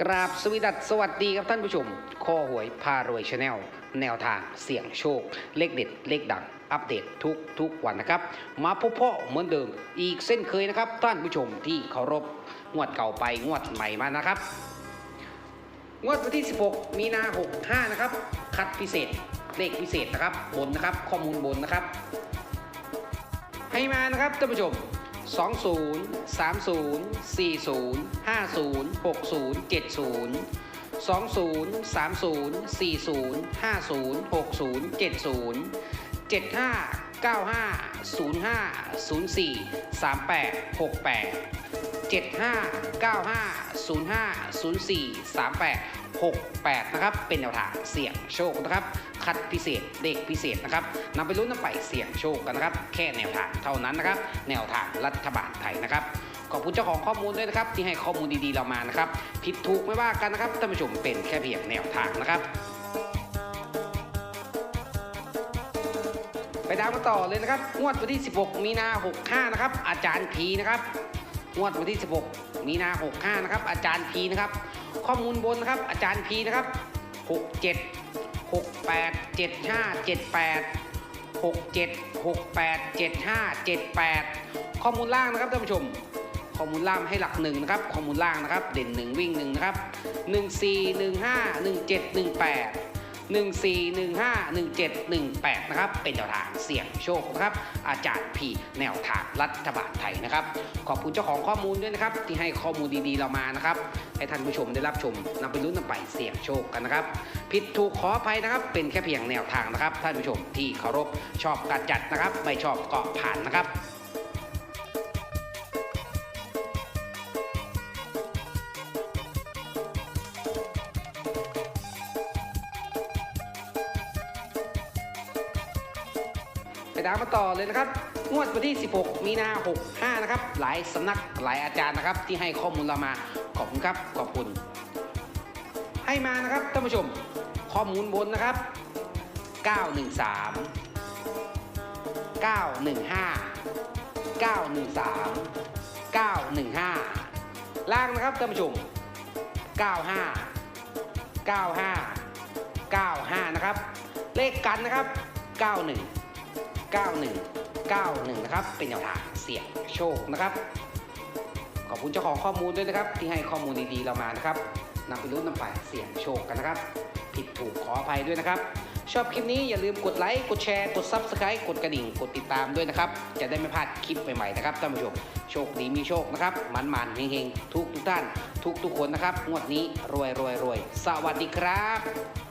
กราบสวีดัสสวัสดีครับท่านผู้ชม ข้อหวยพารวยชาแนลแนวทางเสี่ยงโชค เลขเด็ด เลขดัง อัปเดตทุกทุกวันนะครับ มาพบพ่อเหมือนเดิม อีกเส้นเคยนะครับ ท่านผู้ชมที่เคารพงวดเก่าไปงวดใหม่มานะครับ งวดวันที่ 16 มีนา65 นะครับ คัดพิเศษ เลขพิเศษนะครับ บนนะครับ ข้อมูลบนนะครับ ให้มานะครับท่านผู้ชม 20 30 40 50 60 70 20 30 40 50 60 70 75 95 05 04 38 68 75 95 05 04 38 68 นะครับ เป็นแนวทางเสี่ยงโชคนะครับ คัดพิเศษเด็กพิเศษนะครับนำไปลุ้นนำไปเสี่ยงโชคกันนะครับ แค่แนวทางเท่านั้นนะครับ แนวทางรัฐบาลไทยนะครับขอบคุณเจ้าของข้อมูลด้วยนะครับ ที่ให้ข้อมูลดีๆเรามานะครับ ผิดถูกไม่ว่ากันนะครับท่านผู้ชมเป็นแค่เพียงแนวทางนะครับไปตามมาต่อเลยนะครับ งวดวันที่ 16 มีนา 65 นะครับ อาจารย์พีนะครับ งวดวันที่ 16 มีนา 65 นะครับ อาจารย์พีนะครับ ข้อมูลบนนะครับ อาจารย์พีนะครับ 67 68 75 78 67 68 75 78 ข้อมูลล่างนะครับท่านผู้ชม ข้อมูลล่างให้หลักหนึ่งนะครับ ข้อมูลล่างนะครับ เด่นหนึ่งวิ่งหนึ่งนะครับหนึ่งสี่ หนึ่งห้าหนึ่งเจ็ดหนึ่งแปดหนึ่งสี่หนึ่งห้าหนึ่งเจ็ดหนึ่งแปดนะครับ เป็นแนวทางเสี่ยงโชคนะครับ อาจารย์พีแนวทางรัฐบาลไทยนะครับ ขอบคุณเจ้าของข้อมูลด้วยนะครับ ที่ให้ข้อมูลดีๆเรามานะครับ ให้ท่านผู้ชมได้รับชมนำไปลุ้นนำไปเสี่ยงโชคกันนะครับ ผิดถูกขออภัยนะครับ เป็นแค่เพียงแนวทางนะครับ ท่านผู้ชมที่เคารพชอบการจัดนะครับ ไม่ชอบก็ผ่านนะครับ ตามมาต่อเลยนะครับ งวดวันที่ 16 มีนา 65 นะครับ หลายสำนักหลายอาจารย์นะครับ ที่ให้ข้อมูลเรามา ขอบคุณครับ ขอบคุณ ให้มานะครับท่านผู้ชม ข้อมูลบนนะครับ 913 915 913 915 ล่างนะครับท่านผู้ชม 95 95 95 นะครับ เลขกันนะครับ 91 91 91 นะครับ เป็นแนวทางเสี่ยงโชคนะครับ ขอบคุณเจ้าของข้อมูลด้วยนะครับ ที่ให้ข้อมูลดีๆเรามานะครับนำไปลุ้นำไปเสี่ยงโชคกันนะครับ ผิดถูกขออภัยด้วยนะครับ ชอบคลิปนี้อย่าลืมกดไลค์กดแชร์กด Subscribe กดกระดิ่งกดติดตามด้วยนะครับ จะได้ไม่พลาดคลิปใหม่ๆนะครับท่านผู้ชมโชคดีมีโชคนะครับมันมันเฮงๆทุกทุกท่าน ทุกทุกคนนะครับงวดนี้รวยรวยรวยสวัสดีครับ